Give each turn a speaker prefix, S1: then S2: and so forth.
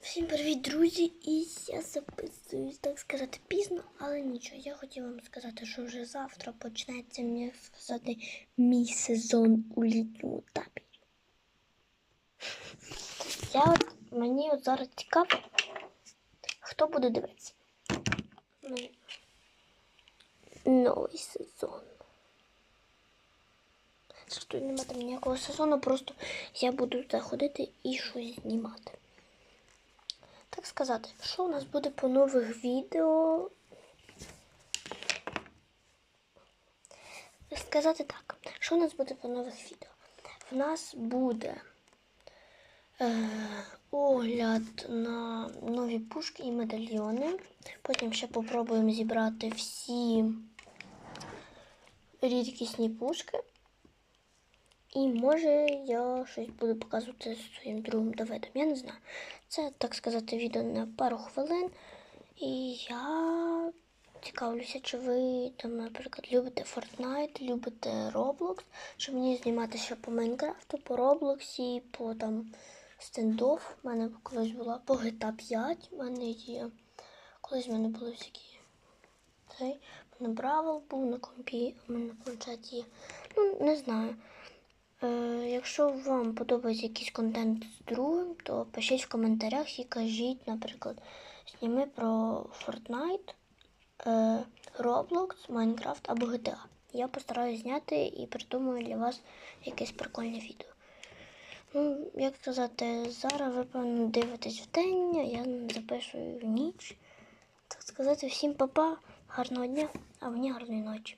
S1: Всім привіт, друзі! І я записуюсь, так сказати, пізно, але нічого. Я хотіла вам сказати, що вже завтра почнеться мій сказати мій сезон у літньому таборі. Я от, мені от зараз цікаво, хто буде дивитися. Новий сезон. Тут немає там ніякого сезону, просто я буду заходити і щось знімати. Так сказати, що у нас буде по нових відео? Сказати так, що у нас буде по нових відео? В нас буде е, огляд на нові пушки і медальйони. Потім ще попробуємо зібрати всі рідкісні пушки. І може я щось буду показувати своїм другом Давидом. Я не знаю. Це, так сказати, відео на пару хвилин. І я цікавлюся, чи ви там, наприклад, любите Fortnite, любите Roblox, щоб мені знімати ще по Майнкрафту, по Роблоксі, по там стендов. У мене колись була по GTA 5. У мене є. Колись в мене були всякі. Цей. У мене Бравл був на компі, у мене на планшеті є. Ну, не знаю. Е, якщо вам подобається якийсь контент з другим, то пишіть в коментарях і кажіть, наприклад, зніми про Fortnite, е, Roblox, Minecraft або GTA. Я постараюсь зняти і придумаю для вас якесь прикольне відео. Ну, як сказати, зараз ви певно дивитесь в день, а я запишу в ніч. Так сказати, всім па-па, гарного дня, а мені гарної ночі.